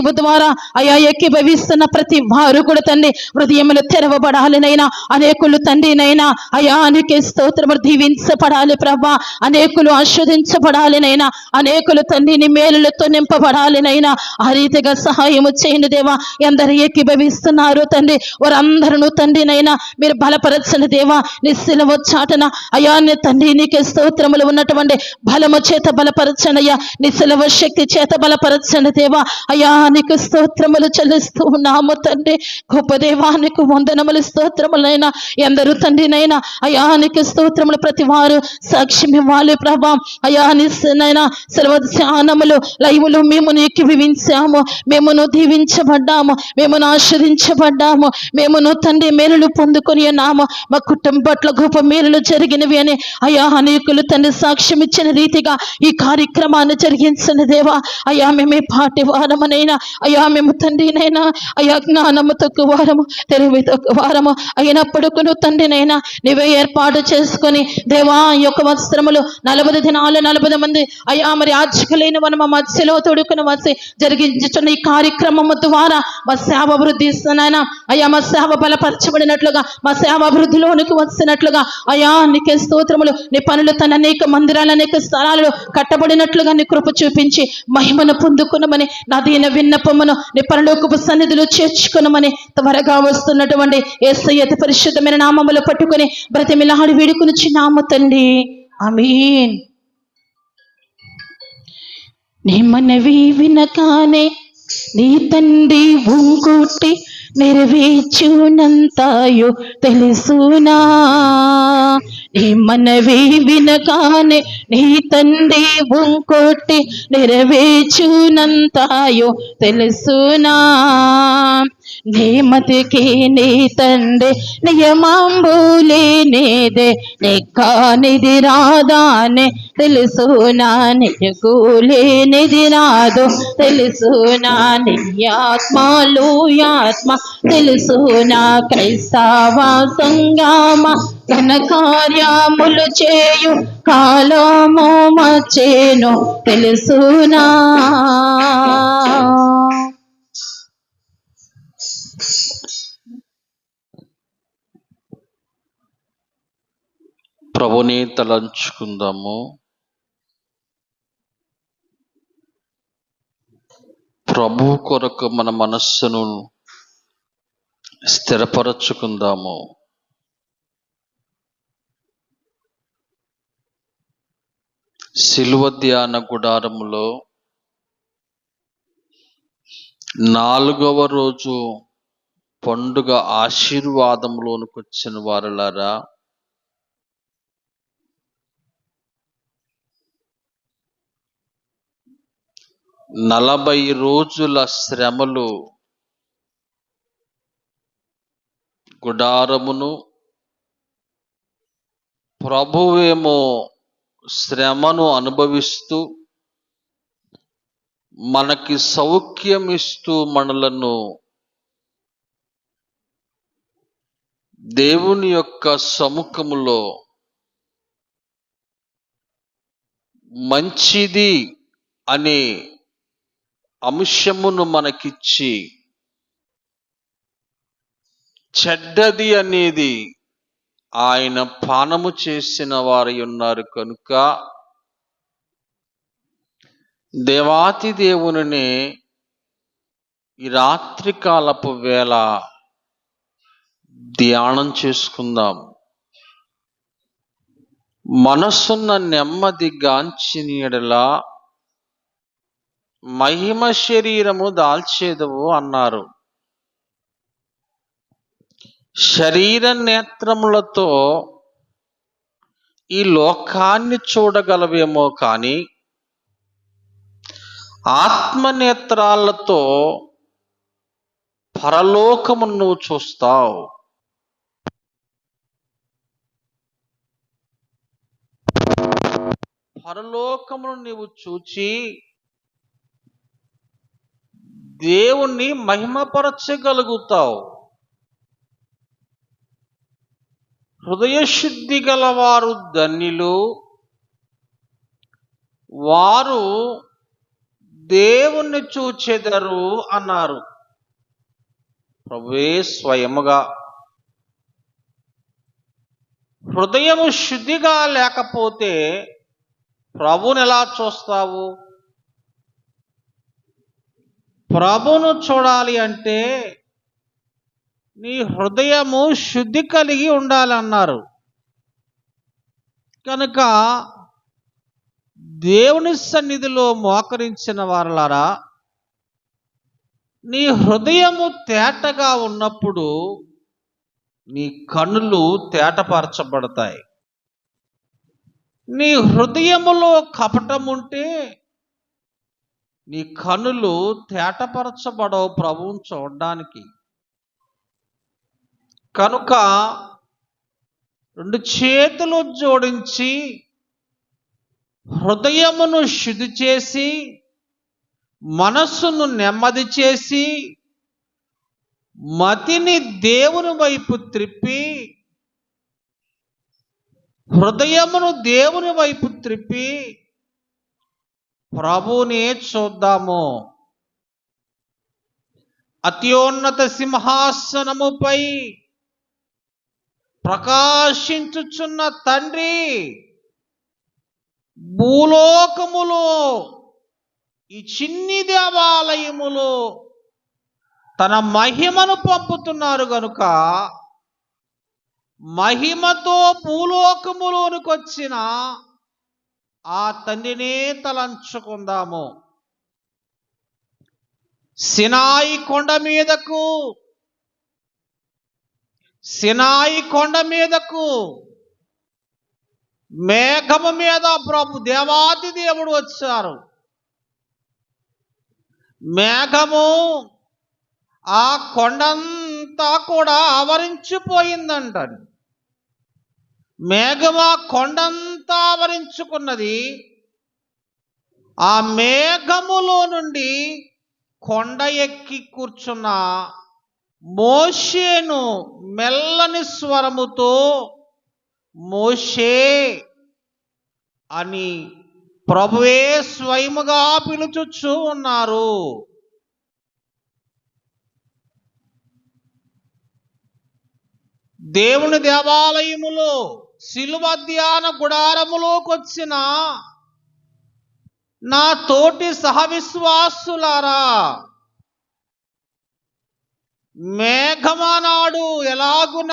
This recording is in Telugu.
లైవ్ ద్వారా అయా ఏకీభవిస్తున్న ప్రతి వారు కూడా తండ్రి హృదయములు తెరవబడాలినైనా అనేకులు తండ్రినైనా అయా అనేక స్తోత్రము దీవించబడాలి ప్రభా. అనేకులు ఆస్వాదించబడాలినైనా అనేకులు తండ్రిని మేలులతో నింపబడాలినైనా ఆ రీతిగా సహాయము చేయండి దేవా. ఎందరు ఏకీభవిస్తున్నారు తండ్రి వారందరూ తండ్రినైనా మీరు బలపరచని దేవా. నీ శిలవ చాటన అయా తండ్రి నీకే స్తోత్రములు ఉన్నటువంటి బలము చేత బలపరచనయ్యా నిశ్చలవ శక్తి చేత బలపరచని దేవా. అయా నీకు స్తోత్రములు చెల్లిస్తూ ఉన్నాము తండ్రి. గొప్ప దేవానికి వందనములు స్తోత్రములైనా ఎందరు తండ్రినైనా అయా నీకు స్తోత్రములు ప్రతి వారు సాక్ష్యం ఇవ్వాలి ప్రభా. అయా నైనా సెలవు ధ్యానములు లైవులు మేము నీకు వివించాము మేమును దీవించబడ్డాము. మేమును ఆశ్రదించబడ్డాము. మేమును తండ్రి మేలులు పొందుకొని ఉన్నాము. మా కుటుంబం పట్ల గొప్ప మేలులు జరిగినవి అని అయా అనేకులు తండ్రి సాక్ష్యం ఇచ్చిన రీతిగా ఈ కార్యక్రమాన్ని జరిగించిన దేవా. అయా మేమే పాటి వారమనైనా అయ్యా మేము తండ్రినైనా. నైనా జ్ఞానము తక్కువ వారము తెలివి తక్కువ వారము. తండ్రి తండ్రినైనా నీవే ఏర్పాటు చేసుకొని దేవా ఈ యొక్క వస్త్రములు నలభై దినాలు నలభై మంది అయ్యా మరి ఆజ్కలేని మన మధ్యలో తొడుకుని వచ్చి జరిగించుతున్న ఈ కార్యక్రమము ద్వారా మా సేవ అభివృద్ధి ఇస్తున్నాయన అయ్యా మా సేవ బలపరచబడినట్లుగా మా సేవ అభివృద్ధిలోనికి వస్తున్నట్లుగా. అయా నీకే స్తోత్రములు. నీ పనులు తన అనేక మందిరాలు అనేక స్థలాలలో కట్టబడినట్లుగా నీ కృప చూపించి మహిమను పొందుకునమని నా దీన విన్నపమును నీ పరలోకపు సన్నిధిలో చేర్చుకునమని త్వరగా వస్తున్నటువంటి ఏసయ్యత పరిశుద్ధమైన నామములు పట్టుకొని బ్రతిమిలాడి వేడుకుని నామ తండ్రి. అమీన్ నీ మనవి వినకానే నీ తండ్రి ఉంకుట్టి నెరవేర్చునంతాయో తెలుసునా? నీ మనవి వినగానే నీ తండ్రి ఉంకొట్టి నెరవేర్చునంతాయో తెలుసునా? నేమతికి నీ తండ్రి నియమాంబులేనేదే నెక్కానిది రాదానే తెలుసునా నిజకూలేనిది రాదు తెలుసునా నీ ఆత్మలు తెలుసునా క్రైస్తవా సంగమ ఘన కార్యములు చేయు కాలము మచ్చేను తెలుసునా ప్రభుని తలంచుకుందాము. ప్రభు కొరకు మన మనస్సును స్థిరపరచుకుందాము. శిలువ ధ్యాన గుడారములో నాలుగవ రోజు పండుగ ఆశీర్వాదంలోనికి వచ్చిన వారలారా నలభై రోజుల శ్రమలు గుడారమును ప్రభువేమో శ్రమను అనుభవిస్తూ మనకి సౌఖ్యమిస్తూ మనలను దేవుని యొక్క సముఖములో మంచిది అనే అంశమును మనకిచ్చి చెడ్డది అనేది ఆయన పానము చేసిన వారి ఉన్నారు కనుక దేవాతి దేవుని ఈ రాత్రికాలపు వేళ ధ్యానం చేసుకుందాం. మనసున్న నెమ్మది గాంచిన ఎడలా మహిమ శరీరము దాల్చేదవు అన్నారు. శరీర నేత్రములతో ఈ లోకాన్ని చూడగలవేమో కానీ ఆత్మనేత్రాలతో పరలోకము నువ్వు చూస్తావు. పరలోకమును నీవు చూచి దేవుణ్ణి మహిమపరచగలుగుతావు. హృదయశుద్ధి గలవారు ధన్యులు. వారు దేవుణ్ణి చూచెదరు అన్నారు. ప్రభువే స్వయముగా. హృదయము శుద్ధిగా లేకపోతే ప్రభుని ఎలా చూస్తావు? ప్రభును చూడాలి అంటే నీ హృదయము శుద్ధి కలిగి ఉండాలన్నారు. కనుక దేవుని సన్నిధిలో మోకరించిన వారలారా నీ హృదయము తేటగా ఉన్నప్పుడు నీ కన్నులు తేటపరచబడతాయి. నీ హృదయములో కపటం ఉంటే నీ కనులు తేటపరచబడవు ప్రభువుని చూడడానికి. కనుక రెండు చేతులు జోడించి హృదయమును శుద్ధి చేసి మనస్సును నెమ్మది చేసి మతిని దేవుని వైపు త్రిప్పి హృదయమును దేవుని వైపు త్రిప్పి ప్రభునే చూద్దాము. అత్యోన్నత సింహాసనముపై ప్రకాశించుచున్న తండ్రి భూలోకములో ఈ చిన్ని దేవాలయములో తన మహిమను పంపుతున్నారు గనుక మహిమతో భూలోకములోనికి వచ్చిన ఆ తండ్రినే తలంచుకుందాము. సినాయి కొండ మీదకు సినాయి కొండ మీదకు మేఘము మీద ప్రభు దేవాది దేవుడు వచ్చారు. మేఘము ఆ కొండంతా కూడా ఆవరించిపోయిందంట మేఘం ఆ కొండంతా ఆవరించుకున్నది ఆ మేఘములో నుండి కొండ ఎక్కి కూర్చున్న మోషేను మెల్లని స్వరముతో మోషే అని ప్రభువే స్వయముగా పిలుచుచూ ఉన్నారు. దేవుని దేవాలయములో శిలువ ధ్యాన గుడారములోకి వచ్చిన నా తోటి సహవిశ్వాసులారా మేఘమానాడు ఎలాగున